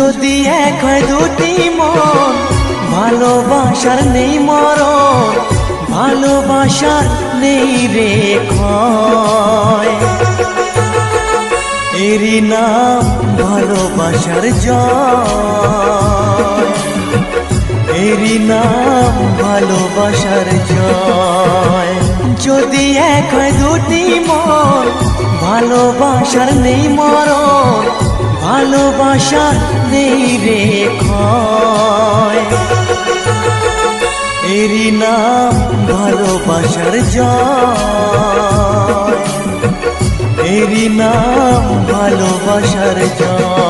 এক হয় দুটি মন ভালোবাসার নেই মরণ, ভালোবাসার নেই রে এরই নাম ভালোবাসার জয়। এরই নাম ভালোবাসার জয়। যদি এক হয় দুটি মন ভালোবাসার নেই মরণ ভালোবাসার নেই রে এরি নাম ভালোবাসার জয়। এরি নাম ভালোবাসার জয়।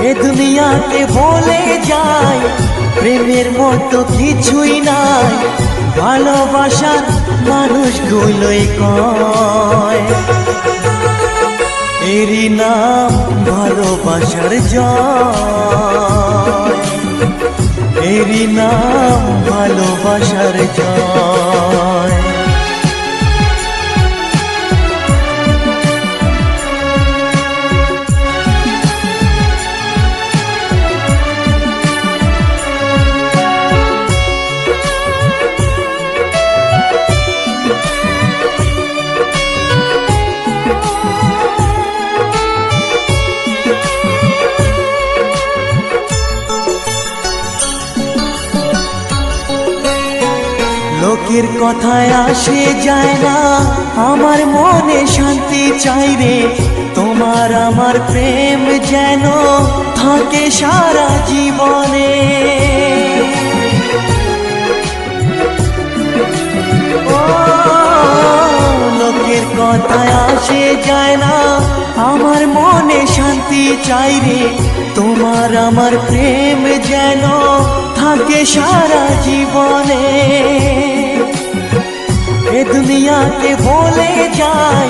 এ দুনিয়াতে বলে যায়, প্রেমের মতো কিছুই নাই। ভালোবাসার মানুষগুলোই কয়, এরই নাম ভালোবাসার জয়। এরই নাম ভালোবাসার জয়। লোকের কথায় আসে যায় না। আমার মনে শান্তি চাই রে তোমার আমার প্রেম যেন থাকে সারা জীবনে। লোকের কথায় আসে যায় না। আমার মনে শান্তি চাই রে তোমার আমার প্রেম যেন থাকে সারা জীবনে। দুনিয়াতে বলে যায়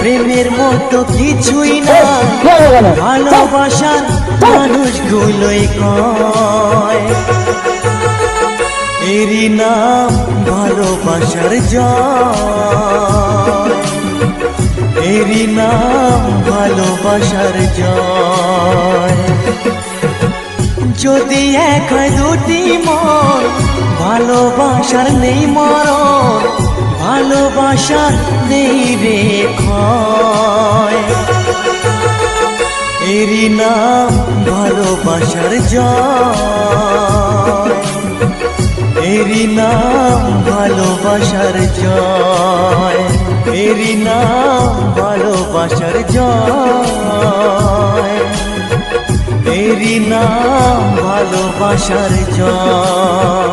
প্রেমের মতো কিছুই না। ভালোবাসার মানুষগুলোই কয়। এরই নাম ভালোবাসার জয়। এরই নাম ভালোবাসার জয়। যদি এক দুটি মন ভালোবাসার নেই মরণ, ভালোবাসার নেই রে এরই নাম ভালোবাসার জয়। এরই নাম ভালোবাসার জয়। এরই নাম ভালোবাসার জয়। এরই নাম ভালোবাসার জয়।